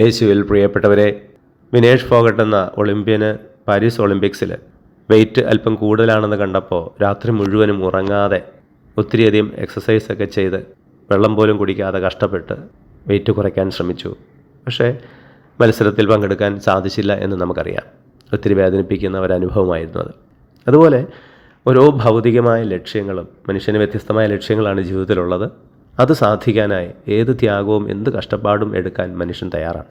യേശുവിൽ പ്രിയപ്പെട്ടവരെ വിനേഷ് ഫോഗട്ട് എന്ന ഒളിമ്പ്യന് പാരീസ് ഒളിമ്പിക്സിൽ വെയിറ്റ് അല്പം കൂടുതലാണെന്ന് കണ്ടപ്പോൾ രാത്രി മുഴുവനും ഉറങ്ങാതെ ഒത്തിരിയധികം എക്സസൈസ് ഒക്കെ ചെയ്ത് വെള്ളം പോലും കുടിക്കാതെ കഷ്ടപ്പെട്ട് വെയിറ്റ് കുറയ്ക്കാൻ ശ്രമിച്ചു. പക്ഷേ മത്സരത്തിൽ പങ്കെടുക്കാൻ സാധിച്ചില്ല എന്ന് നമുക്കറിയാം. ഒത്തിരി വേദനിപ്പിക്കുന്ന ഒരനുഭവമായിരുന്നു അത്. അതുപോലെ ഓരോ ഭൗതികമായ ലക്ഷ്യങ്ങളും മനുഷ്യന് വ്യത്യസ്തമായ ലക്ഷ്യങ്ങളാണ് ജീവിതത്തിലുള്ളത്. അത് സാധിക്കാനായി ഏത് ത്യാഗവും എന്ത് കഷ്ടപ്പാടും എടുക്കാൻ മനുഷ്യൻ തയ്യാറാണ്.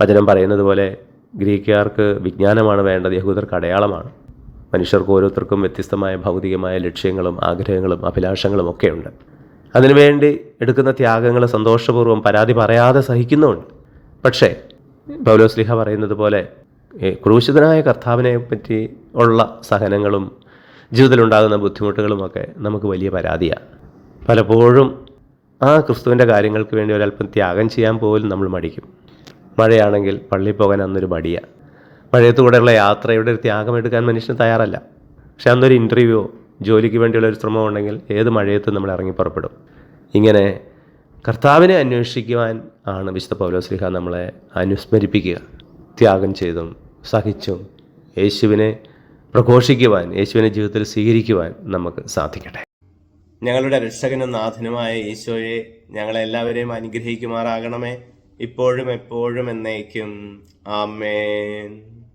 വചനം പറയുന്നത് പോലെ ഗ്രീക്കുകാർക്ക് വിജ്ഞാനമാണ് വേണ്ടത് യഹൂദർക്ക് അടയാളമാണ്. മനുഷ്യർക്ക് ഓരോരുത്തർക്കും വ്യത്യസ്തമായ ഭൗതികമായ ലക്ഷ്യങ്ങളും ആഗ്രഹങ്ങളും അഭിലാഷങ്ങളും ഒക്കെയുണ്ട്. അതിനുവേണ്ടി എടുക്കുന്ന ത്യാഗങ്ങൾ സന്തോഷപൂർവം പരാതി പറയാതെ സഹിക്കുന്നുമുണ്ട് പക്ഷേ പൗലോസ്ലിഹ പറയുന്നത് പോലെ ക്രൂശിതനായ കർത്താവിനെ പറ്റി ഉള്ള സഹനങ്ങളും ജീവിതത്തിലുണ്ടാകുന്ന ബുദ്ധിമുട്ടുകളുമൊക്കെ നമുക്ക് വലിയ പരാതിയാണ്. പലപ്പോഴും ആ ക്രിസ്തുവിന്റെ കാര്യങ്ങൾക്ക് വേണ്ടി ഒരല്പം ത്യാഗം ചെയ്യാൻ പോലും നമ്മൾ മടിക്കും. മഴയാണെങ്കിൽ പള്ളിയിൽ പോകാൻ അന്നൊരു മടിയാണ് മഴയത്ത് കൂടെയുള്ള യാത്രയുടെ ഒരു ത്യാഗം എടുക്കാൻ മനുഷ്യന് തയ്യാറല്ല. പക്ഷെ അന്നൊരു ഇന്റർവ്യൂവോ ജോലിക്ക് വേണ്ടിയുള്ള ഒരു ശ്രമം ഉണ്ടെങ്കിൽ ഏത് മഴയത്തും നമ്മൾ ഇറങ്ങി പുറപ്പെടും. ഇങ്ങനെ കർത്താവിനെ അന്വേഷിക്കുവാൻ ആണ് വിശുദ്ധ പൗലോസ്ലിഹ നമ്മളെ അനുസ്മരിപ്പിക്കുക. ത്യാഗം ചെയ്തും സഹിച്ചും യേശുവിനെ പ്രഘോഷിക്കുവാൻ യേശുവിനെ ജീവിതത്തിൽ സ്വീകരിക്കുവാൻ നമുക്ക് സാധിക്കട്ടെ. ഞങ്ങളുടെ രക്ഷകനും നാഥനുമായ ഈശോയെ ഞങ്ങളെല്ലാവരെയും അനുഗ്രഹിക്കുമാറാകണമേ. ഇപ്പോഴും എപ്പോഴും എന്നേക്കും. ആമേൻ.